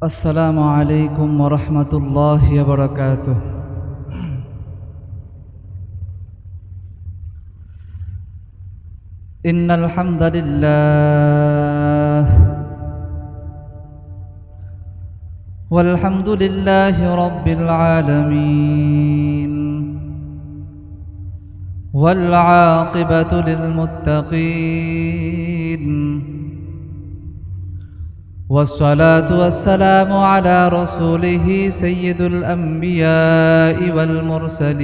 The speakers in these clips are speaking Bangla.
السلام عليكم ورحمة الله وبركاته. إن الحمد لله والحمد لله رب العالمين والعاقبة للمتقين والصلاة والسلام على رسوله سيد الأنبياء والمرسلين.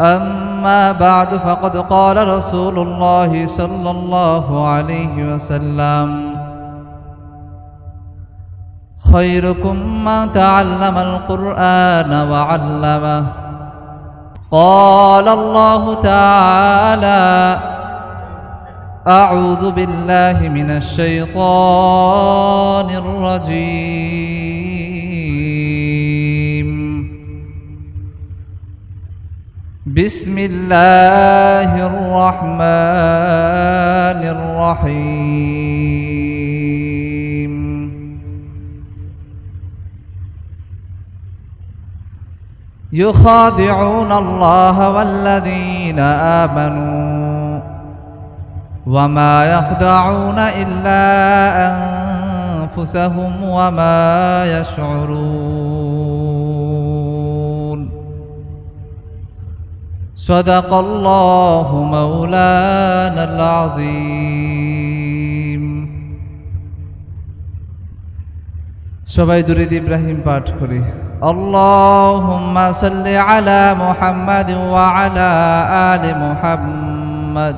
أما بعد فقد قال رسول الله صلى الله عليه وسلم خيركم من تعلم القرآن وعلمه. قال الله تعالى أعوذ بالله من الشيطان الرجيم. بسم الله الرحمن الرحيم. يخادعون الله والذين آمنوا وما يخدعون إلا أنفسهم وما يشعرون صدق الله مولانا العظيم সবাই দুরিদ ইব্রাহিম পাঠ করি আল্লাহুম্মা সাল্লি আলা মুহাম্মাদ ওয়া আলা আলি মুহাম্মাদ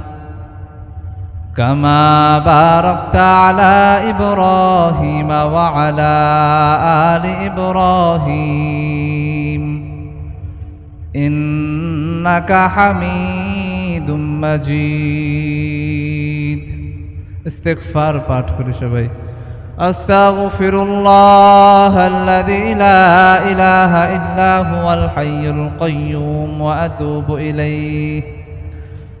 كما باركت على إبراهيم وعلى آل إبراهيم إنك حميد مجيد استغفار পাঠ করি সবাই أستغفر الله الذي لا إله إلا هو الحي القيوم وأتوب إليه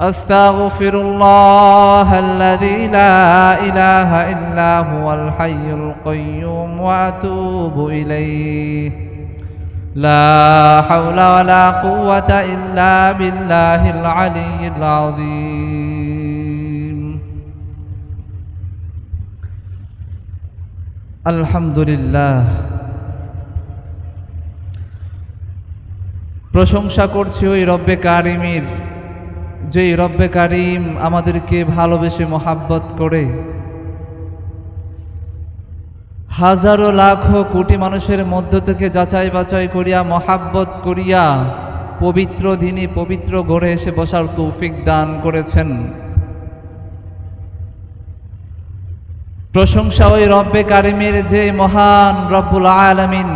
أستغفر الله الذي لا إله إلا هو الحي القيوم وأتوب إليه. لا حول ولا قوة إلا بالله العلي العظيم. الحمد لله. প্রশংসা করছি ওই রব্বে কারিমির যে রব্বে কারিম আমাদেরকে ভালোবেসে মোহাব্বত করে। হাজারো লাখো কোটি মানুষের মধ্য থেকে যাচাই বাছাই করিয়া, মহাব্বত করিয়া, পবিত্র দিনে পবিত্র গড়ে এসে বসার তৌফিক দান করেছেন। প্রশংসা ওই রব্বে কারিমের যে মহান রব্বুল আলামিন।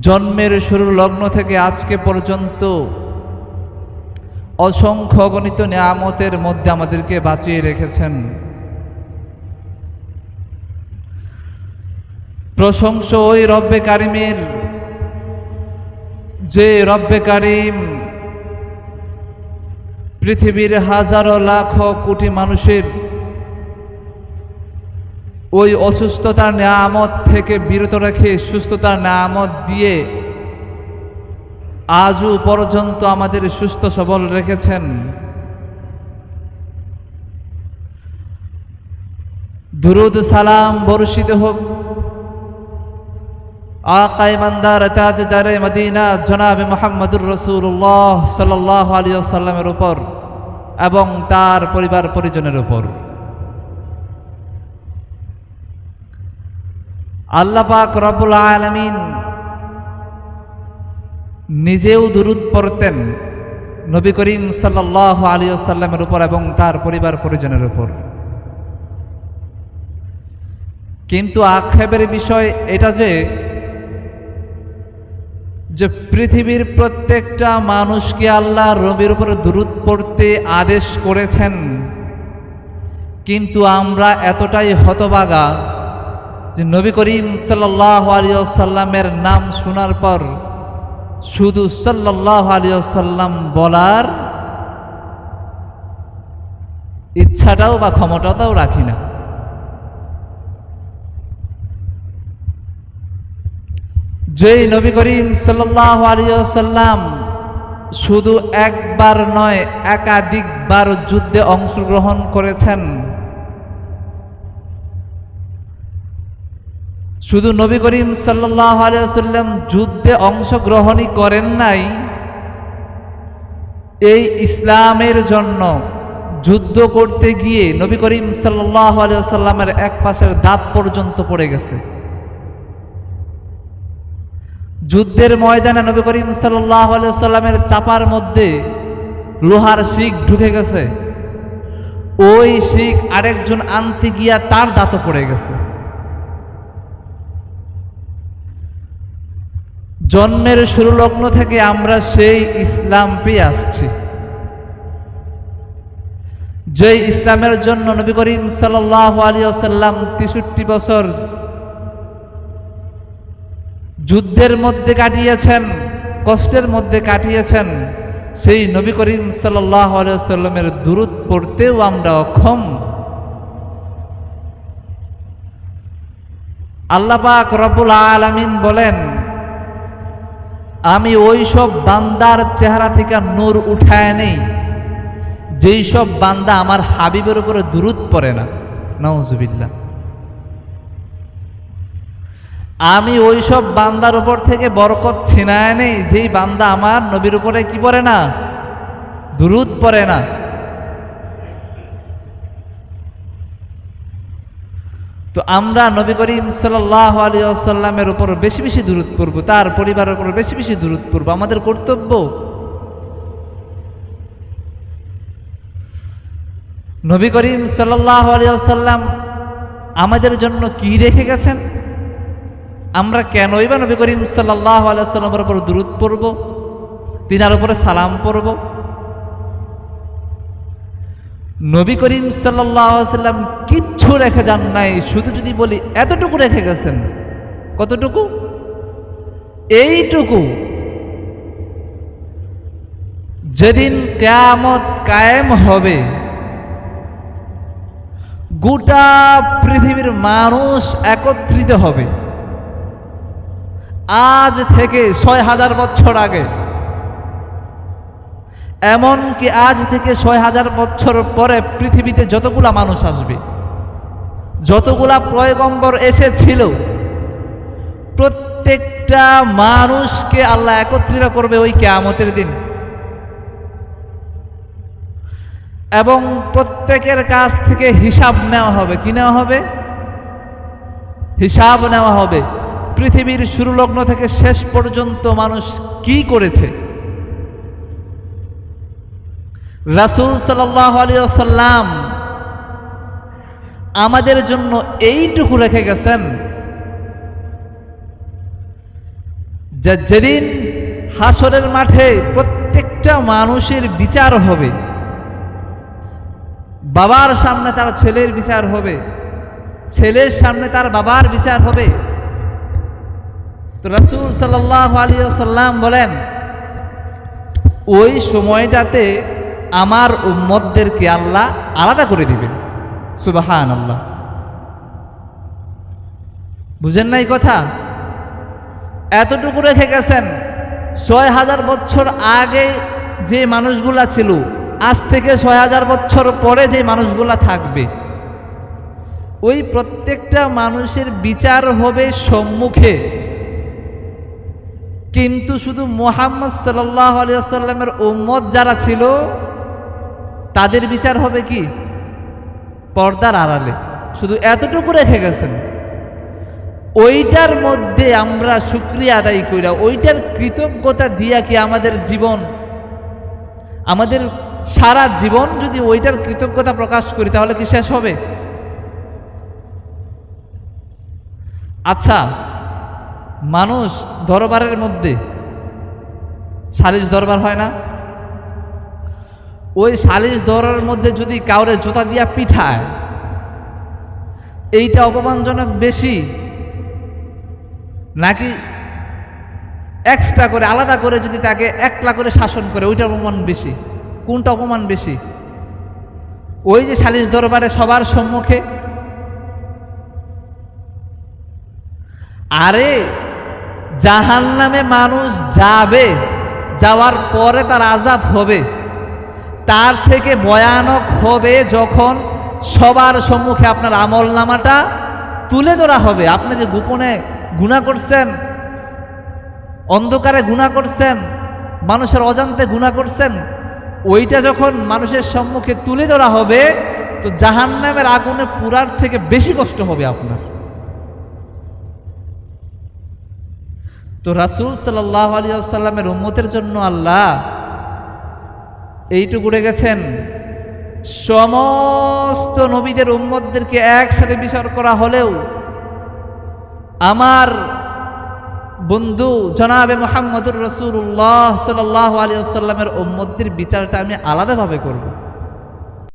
জন্মের শুরুর লগ্ন থেকে আজকে পর্যন্ত অসংখ্য গণিত নিয়ামতের মধ্যে আমাদেরকে বাঁচিয়ে রেখেছেন। প্রশংস ওই রব্বে কারিমের, যে রব্বে কারিম পৃথিবীর হাজারো লাখ কোটি মানুষের ওই অসুস্থতার নিয়ামত থেকে বিরত রেখে সুস্থতার নিয়ামত দিয়ে আজও পর্যন্ত আমাদের সুস্থ সবল রেখেছেন। দুরুদ সালাম বর্ষিত হোক। আকাই মান্দার তাজদারে মদিনা জনাবে মোহাম্মদুর রসুল্লাহ সাল্লাহ আলী সাল্লামের উপর এবং তার পরিবার পরিজনের উপর। আল্লাহ রবুল আলমিন নিজেও দুরুদ পড়তেন নবী করিম সাল্লাহ আলী সাল্লামের উপর এবং তার পরিবার পরিজনের উপর। কিন্তু আক্ষেপের বিষয় এটা যে যে পৃথিবীর প্রত্যেকটা মানুষকে আল্লাহ রবির উপরে দূরত পড়তে আদেশ করেছেন, কিন্তু আমরা এতটাই হতবাগা যে নবী করিম সাল্লাহ আলিয়াল্লামের নাম শোনার পর শুধু সাল্লাহ আলিয়াল্লাম বলার ইচ্ছাটাও বা ক্ষমতাটাও রাখি না। যেই নবী করিম সাল্লাহ আলিয়াল্লাম শুধু একবার নয়, একাধিকবার যুদ্ধে অংশগ্রহণ করেছেন। শুধু নবী করিম আলিয়াল্লাম যুদ্ধে অংশগ্রহণই করেন নাই, এই ইসলামের জন্য যুদ্ধ করতে গিয়ে নবী করিম আলিয়াল্লামের এক পাশের দাঁত পর্যন্ত পড়ে গেছে। যুদ্ধের ময়দানে নবী করিম সাল্লামের চাপার মধ্যে লোহার শিখ ঢুকে গেছে। ওই শিখ আরেকজন আনতে গিয়া তার দাঁতও পড়ে গেছে। জন্মের শুরু লগ্ন থেকে আমরা সেই ইসলাম পেয়ে আসছি। যে ইসলামের জন্য নবী করিম সাল্লাহ আলী আসাল্লাম তেষট্টি বছর যুদ্ধের মধ্যে কাটিয়েছেন, কষ্টের মধ্যে কাটিয়েছেন, সেই নবী করিম সাল্লাহ সাল্লামের দূরত পড়তেও আমরা অক্ষম। আল্লাপাক রবুল আলমিন বলেন আমি ওই সব বান্দার চেহারা থেকে নূর উঠায় নেই। যেই সব বান্দা আমার হাবিবের উপরে দূরত পড়ে না। নওজুবিল্লা আমি ওই সব বান্দার উপর থেকে বরকত ছিনায় নেই। যেই বান্দা আমার নবীর উপরে কি পড়ে না? দুরুদ পড়ে না। তো আমরা নবী করিম সাল্লাহ আলী আসাল্লামের উপর বেশি বেশি দূরত পড়ব, তার পরিবারের উপর বেশি বেশি দূরত পড়ব, আমাদের কর্তব্য? নবী করিম সাল্লাহ আলী আসাল্লাম আমাদের জন্য কি রেখে গেছেন? আমরা কেনই বা নবী করিম সাল্লাহ আলিয়া আলাইসাল্লামের উপর দূরত পড়ব? তিনার উপরে সালাম পড়ব? নবী করিম সাল্লাম কিচ্ছু রেখে যান নাই, শুধু যদি বলি এতটুকু রেখে গেছেন। কতটুকু? এইটুকু। যেদিন কেয়ামত কায়েম হবে, গোটা পৃথিবীর মানুষ একত্রিত হবে। আজ থেকে ছয় হাজার বছর আগে এমনকি আজ থেকে ছয় হাজার বছর পরে পৃথিবীতে যতগুলা মানুষ আসবে, যতগুলা প্রয়গম্বর এসেছিল, প্রত্যেকটা মানুষকে আল্লাহ একত্রিত করবে ওই কেয়ামতের দিন। এবং প্রত্যেকের কাছ থেকে হিসাব নেওয়া হবে। কি নেওয়া হবে? হিসাব নেওয়া হবে। পৃথিবীর শুরু লগ্ন থেকে শেষ পর্যন্ত মানুষ কি করেছে? রাসুল সাল্লাম আমাদের জন্য এইটুকু রেখে গেছেন। যে যেদিন হাসরের মাঠে প্রত্যেকটা মানুষের বিচার হবে, বাবার সামনে তার ছেলের বিচার হবে, ছেলের সামনে তার বাবার বিচার হবে। তো রসুল সাল্লাহ আলী সাল্লাম বলেন, ওই সময়টাতে আমার উম্মদদেরকে আল্লাহ আলাদা করে দিবেন। সুবাহান আল্লাহ বুঝেন নাই কথা? এতটুকু রেখে গেছেন, ছয় হাজার বছর আগে যে মানুষগুলা ছিল, আজ থেকে ছয় হাজার বছর পরে যে মানুষগুলা থাকবে, ওই প্রত্যেকটা মানুষের বিচার হবে সম্মুখে। কিন্তু শুধু মোহাম্মদ সাল্লাহ আলিয়াল্লামের উম্মত যারা ছিল তাদের বিচার হবে কি? পর্দার আড়ালে। শুধু এতটুকু রেখে গেছেন। ওইটার মধ্যে আমরা শুক্রিয়া আদায় কইরা, ওইটার কৃতজ্ঞতা দিয়া কি আমাদের জীবন, আমাদের সারা জীবন যদি ওইটার কৃতজ্ঞতা প্রকাশ করি, তাহলে কি শেষ হবে? আচ্ছা মানুষ দরবারের মধ্যে সালিশ দরবার হয় না? ওই সালিশ দরবারের মধ্যে যদি কাউরে জোতা দিয়া পিঠায়, এইটা অপমানজনক বেশি? নাকি এক্সট্রা করে, আলাদা করে যদি তাকে একলা করে শাসন করে, ওইটা অপমান বেশি? কোনটা অপমান বেশি? ওই যে সালিশ দরবারে সবার সম্মুখে? আরে জাহান নামে মানুষ যাবে, যাওয়ার পরে তার আজাব হবে। তার থেকে ভয়ানক হবে যখন সবার সম্মুখে আপনার আমল নামাটা তুলে ধরা হবে। আপনি যে গোপনে গুণা করছেন, অন্ধকারে গুণা করছেন, মানুষের অজান্তে গুণা করছেন, ওইটা যখন মানুষের সম্মুখে তুলে ধরা হবে, তো জাহান্নামের আগুনে পুরার থেকে বেশি কষ্ট হবে আপনার। তো রাসুল সাল্লাহ আলী আসাল্লামের উম্মতের জন্য আল্লাহ এইটুকু গেছেন। সমস্ত নবীদের উম্মতদেরকে একসাথে বিচার করা হলেও আমার বন্ধু জনাবে মোহাম্মদুর রসুল্লাহ সাল্লাহ আলী আসাল্লামের উম্মতদের বিচারটা আমি আলাদাভাবে করব।